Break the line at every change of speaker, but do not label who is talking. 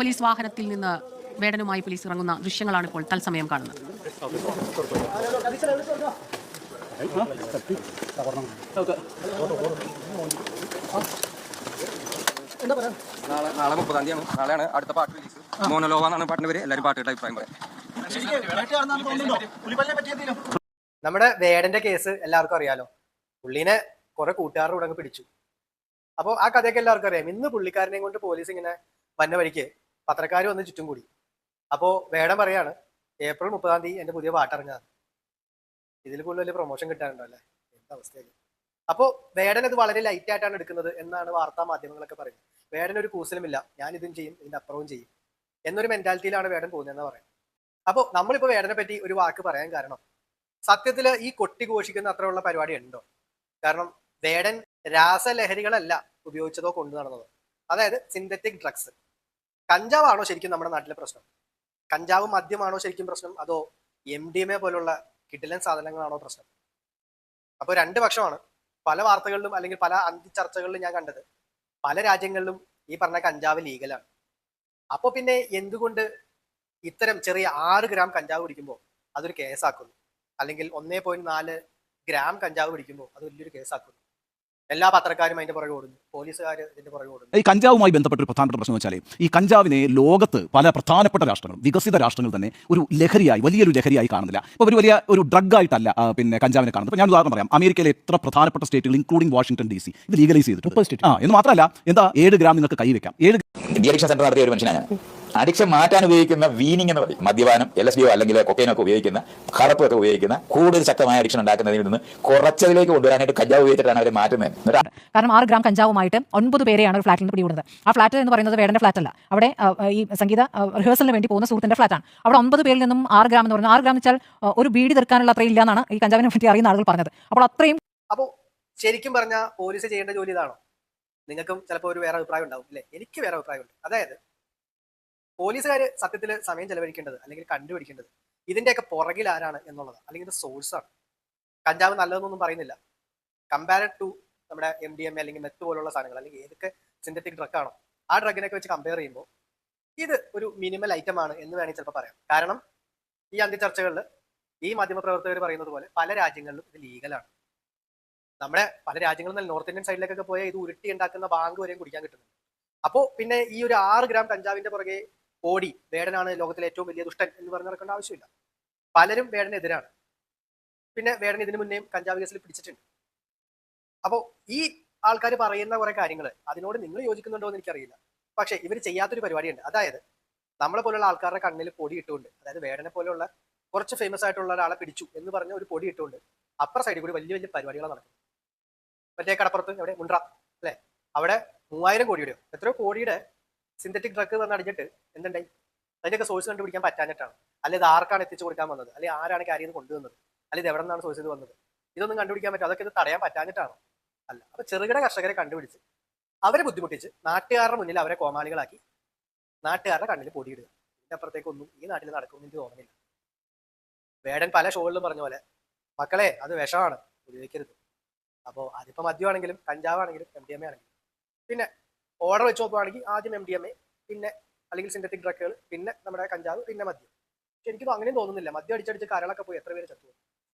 Police വാഹനത്തിൽ നിന്ന് വേടനുമായി police ഇറങ്ങുന്ന ദൃശ്യങ്ങളാണ് ഇപ്പോൾ തത്സമയം കാണുന്നത്.
നാളെ നാളെ മുപ്പതാം തീയതിയാണ്. നാളെയാണ് അടുത്ത പാട്ട് റിലീസ് മോനലോവ എന്നാണ് പാട്ടിന്റെ പേര്. എല്ലാവരും പാട്ടുകളുടെ അഭിപ്രായം പറയാം.
നമ്മുടെ വേടന്റെ കേസ് എല്ലാവർക്കും അറിയാലോ. പുള്ളിനെ കുറെ കൂട്ടുകാരുടെ കൂടെ പിടിച്ചു. അപ്പോൾ ആ കഥയൊക്കെ എല്ലാവർക്കും അറിയാം. ഇന്ന് പുള്ളിക്കാരനെയും കൊണ്ട് പോലീസ് ഇങ്ങനെ വന്ന വഴിക്ക് പത്രക്കാർ വന്ന് ചുറ്റും കൂടി. അപ്പോൾ വേടം പറയാണ് ഏപ്രിൽ മുപ്പതാം തീയതി എന്റെ പുതിയ പാട്ട് ഇറങ്ങാണ് ഇതിൽ കൂടുതൽ വലിയ പ്രൊമോഷൻ കിട്ടാനുണ്ടോ അല്ലേ? എന്താ അവസ്ഥയായി അപ്പോൾ വേടൻ ഇത് വളരെ ലൈറ്റ് ആയിട്ടാണ് എടുക്കുന്നത് എന്നാണ് വാർത്താ മാധ്യമങ്ങളൊക്കെ പറയുന്നത്. വേടൻ ഒരു കൂസലുമില്ല. ഞാൻ ഇതും ചെയ്യും ഇതിന്റെ അപ്പുറവും ചെയ്യും. എന്നൊരു മെന്റാലിറ്റിയിലാണ് വേടൻ പോകുന്നതെന്ന് പറയാം അപ്പോൾ നമ്മളിപ്പോൾ വേടനെ പറ്റി ഒരു വാക്ക് പറയാൻ കാരണം സത്യത്തിൽ ഈ കൊട്ടി ഘോഷിക്കുന്ന അത്രയുള്ള പരിപാടി ഉണ്ടോ? കാരണം വേടൻ രാസലഹരികളല്ല ഉപയോഗിച്ചതോ കൊണ്ടു നടന്നതോ. അതായത് സിന്തറ്റിക് ഡ്രഗ്സ് കഞ്ചാവാണോ ശരിക്കും നമ്മുടെ നാട്ടിലെ പ്രശ്നം? കഞ്ചാവ് മദ്യമാണോ ശരിക്കും പ്രശ്നം? അതോ എം ഡി എം എ പോലുള്ള കിടിലൻ സാധനങ്ങളാണോ പ്രശ്നം? അപ്പോൾ രണ്ട് പക്ഷമാണ്. പല വാർത്തകളിലും അല്ലെങ്കിൽ പല അന്തിച്ചർച്ചകളിലും ഞാൻ കണ്ടത്. പല രാജ്യങ്ങളിലും ഈ പറഞ്ഞ കഞ്ചാവ് ലീഗലാണ്. അപ്പോൾ പിന്നെ എന്തുകൊണ്ട് ഇത്തരം ചെറിയ ആറ് ഗ്രാം കഞ്ചാവ് പിടിക്കുമ്പോൾ അതൊരു കേസാക്കുന്നു? അല്ലെങ്കിൽ ഒന്നേ പോയിന്റ് നാല് ഗ്രാം കഞ്ചാവ് പിടിക്കുമ്പോൾ അത് വലിയൊരു കേസാക്കുന്നു? എല്ലാ പത്രക്കാരും അതിന്റെ പുറകെ ഓടുന്നു. പോലീസുകാർ ഇതിന്റെ പുറകെ ഓടുന്നു.
ഈ കഞ്ചാവുമായി ബന്ധപ്പെട്ട ഒരു പ്രധാനപ്പെട്ട പ്രശ്നം വെച്ചാൽ ഈ കഞ്ചാവിനെ ലോകത്ത് പല പ്രധാനപ്പെട്ട രാഷ്ട്രങ്ങളും വികസിത രാഷ്ട്രങ്ങൾ തന്നെ ഒരു ലഹരിയായി വലിയൊരു ലഹരിയായി കാണുന്നില്ല. അപ്പോൾ ഒരു വലിയ ഒരു ഡ്രഗ് ആയിട്ടല്ല പിന്നെ കഞ്ചാവിനെ കാണുന്നത്. ഞാൻ ഉദാഹരണം പറയാം. അമേരിക്കയിലെ എത്ര പ്രധാനപ്പെട്ട സ്റ്റേറ്റുകൾ ഇൻക്ലൂഡിംഗ് വാഷിംഗ്ടൺ ഡി സി ഇത് ലീഗലൈസ് ചെയ്തിട്ടുണ്ട്. ആ എന്ന് മാത്രമല്ല എന്താ ഏഴ് ഗ്രാം നിങ്ങൾക്ക് കൈവയ്ക്കാം ഏഴ്
സെന്റർ നടത്തിയ ഒരു മനുഷ്യനാണ് അഡിക്ഷൻ മാറ്റാൻ ഉപയോഗിക്കുന്ന വീനിങ് എന്ന് പറയും. മദ്യപാനം എൽ എസ് ഡിയോ അല്ലെങ്കിൽ കൊക്കൈനൊക്കെ ഉപയോഗിക്കുന്ന കറുപ്പ് ഒക്കെ ഉപയോഗിക്കുന്ന കൂടുതൽ ശക്തമായ അഡിക്ഷൻ ഉണ്ടാക്കുന്നതിൽ നിന്ന് കുറച്ചതിലേക്ക് കൊണ്ടുവരാനായിട്ട് കഞ്ചാവ് ഉപയോഗിച്ചിട്ടാണ് അവർ മാറ്റുന്നത്. എന്നിട്ട്
കാരണം ആറ് ഗ്രാം കഞ്ചാവുമായിട്ട് ഒൻപത് പേരെയാണ് ഒരു ഫ്ലാറ്റിൽ നിന്ന് പിടികൂടുന്നത്. ആ ഫ്ലാറ്റ് എന്ന് പറയുന്നത് വേടന്റെ ഫ്ലാറ്റ് അല്ല അവിടെ ഈ സംഗീത റിഹേഴ്സലിന് വേണ്ടി പോകുന്ന സുഹൃത്തിന്റെ ഫ്ലാറ്റാണ്. അവിടെ ഒൻപത് പേരിൽ നിന്നും ആറ് ഗ്രാം എന്ന് പറയുന്നത് ആറ് ഗ്രാം വെച്ചാൽ ഒരു ബീഡി തീർക്കാനുള്ള അത്രയും ഇല്ല എന്നാണ് ഈ കഞ്ചാവിനെ പറ്റി അറിയുന്ന ആളുകൾ പറഞ്ഞത്. അപ്പോൾ അത്രയും
അപ്പോൾ ശരിക്കും പറഞ്ഞാൽ പോലീസ് ചെയ്യേണ്ട ജോലി ഇതാണോ? നിങ്ങൾക്കും ചിലപ്പോൾ ഒരു വേറെ അഭിപ്രായം ഉണ്ടാവും അല്ലേ എനിക്ക് വേറെ അഭിപ്രായമുണ്ട്. അതായത് പോലീസുകാർ സത്യത്തിൽ സമയം ചെലവഴിക്കേണ്ടത് അല്ലെങ്കിൽ കണ്ടുപിടിക്കേണ്ടത് ഇതിന്റെയൊക്കെ പുറകിൽ ആരാണ് എന്നുള്ളത്. അല്ലെങ്കിൽ ഇത് സോഴ്സ് ആണ്. കഞ്ചാവ് നല്ലതെന്നൊന്നും പറയുന്നില്ല. കമ്പാരഡ് ടു നമ്മുടെ എം ഡി എം എ അല്ലെങ്കിൽ മെത്ത് പോലുള്ള സാധനങ്ങൾ അല്ലെങ്കിൽ ഏതൊക്കെ സിന്തറ്റിക് ഡ്രഗ് ആണോ ആ ഡ്രഗിനൊക്കെ വെച്ച് കമ്പയർ ചെയ്യുമ്പോൾ ഇത് ഒരു മിനിമൽ ഐറ്റം ആണ് എന്ന് വേണമെങ്കിൽ ചിലപ്പോൾ പറയാം. കാരണം ഈ അന്ത്യചർച്ചകളിൽ ഈ മാധ്യമപ്രവർത്തകർ പറയുന്നത് പോലെ പല രാജ്യങ്ങളിലും ഇത് ലീഗലാണ് നമ്മുടെ പല രാജ്യങ്ങളിൽ നോർത്ത് ഇന്ത്യൻ സൈഡിലേക്കൊക്കെ പോയാൽ ഇത് ഉരുട്ടി ഉണ്ടാക്കുന്ന ബാങ്ക് വരെയും കുടിക്കാൻ കിട്ടുന്നുണ്ട്. അപ്പോൾ പിന്നെ ഈ ഒരു ആറ് ഗ്രാം കഞ്ചാവിന്റെ പുറകെ ഓടി വേടനാണ് ലോകത്തിലെ ഏറ്റവും വലിയ ദുഷ്ടൻ എന്ന് പറഞ്ഞു നടക്കേണ്ട ആവശ്യമില്ല. പലരും വേടനെതിരാണ് പിന്നെ വേടൻ ഇതിനു മുന്നേയും കഞ്ചാവ് കേസിൽ പിടിച്ചിട്ടുണ്ട്. അപ്പോൾ ഈ ആൾക്കാർ പറയുന്ന കുറെ കാര്യങ്ങൾ അതിനോട് നിങ്ങൾ യോജിക്കുന്നുണ്ടോ എന്ന് എനിക്കറിയില്ല. പക്ഷെ ഇവർ ചെയ്യാത്തൊരു പരിപാടിയുണ്ട്. അതായത് നമ്മളെ പോലുള്ള ആൾക്കാരുടെ കണ്ണിൽ പൊടി ഇട്ടുകൊണ്ട് അതായത് വേടനെ പോലെയുള്ള കുറച്ച് ഫേമസ് ആയിട്ടുള്ള ഒരാളെ പിടിച്ചു എന്ന് പറഞ്ഞ ഒരു പൊടി ഇട്ടുകൊണ്ട് അപ്പുറ സൈഡിൽ കൂടി വലിയ വലിയ പരിപാടികൾ നടക്കും മറ്റേ കടപ്പുറത്ത് എവിടെ? മുണ്ട്ര അല്ലേ? അവിടെ മൂവായിരം കോടിയുടെയോ എത്രയോ കോടിയുടെ സിന്തറ്റിക് ഡ്രഗ് വന്ന് അടിഞ്ഞിട്ട് എന്തുണ്ടായി? അതിനൊക്കെ സോഴ്സ് കണ്ടുപിടിക്കാൻ പറ്റാഞ്ഞിട്ടാണ്. അല്ലെ ഇത് ആർക്കാണ് എത്തിച്ചു കൊടുക്കാൻ വന്നത്? അല്ലെ ആരാണ് കാര്യം ഇത് കൊണ്ടുവന്നത്? അല്ലെ ഇത് എവിടെ നിന്നാണ് സോഴ്സ് ചെയ്ത് വന്നത്? ഇതൊന്നും കണ്ടുപിടിക്കാൻ പറ്റും അതൊക്കെ ഇത് തടയാൻ പറ്റാഞ്ഞിട്ടാണ്. അല്ല അപ്പൊ ചെറുകിട കർഷകരെ കണ്ടുപിടിച്ച് അവരെ ബുദ്ധിമുട്ടിച്ച് നാട്ടുകാരുടെ മുന്നിൽ അവരെ കോമാളികളാക്കി നാട്ടുകാരുടെ കണ്ണിൽ പൊടിയിടുക. ഇതിന്റെ അപ്പുറത്തേക്കൊന്നും ഈ നാട്ടിൽ നടക്കുമെന്ന് എനിക്ക് തോന്നുന്നില്ല. വേടൻ പല ഷോകളിലും പറഞ്ഞ പോലെ മക്കളെ അത് വിഷമാണ് ഉപയോഗിക്കരുത്. അപ്പോൾ അതിപ്പോൾ മദ്യമാണെങ്കിലും കഞ്ചാവാണെങ്കിലും എം ഡി എം എ ആണെങ്കിലും. പിന്നെ ഓർഡർ വെച്ച് നോക്കുവാണെങ്കിൽ ആദ്യം എം ഡി എം എ പിന്നെ അല്ലെങ്കിൽ സിന്തറ്റിക് ഡ്രഗുകൾ പിന്നെ നമ്മുടെ കഞ്ചാവ് പിന്നെ മദ്യം. എനിക്കിത് അങ്ങനെയും തോന്നുന്നില്ല. മദ്യം അടിച്ചടിച്ച് കരളൊക്കെ പോയി. എത്ര പേര് ചത്തു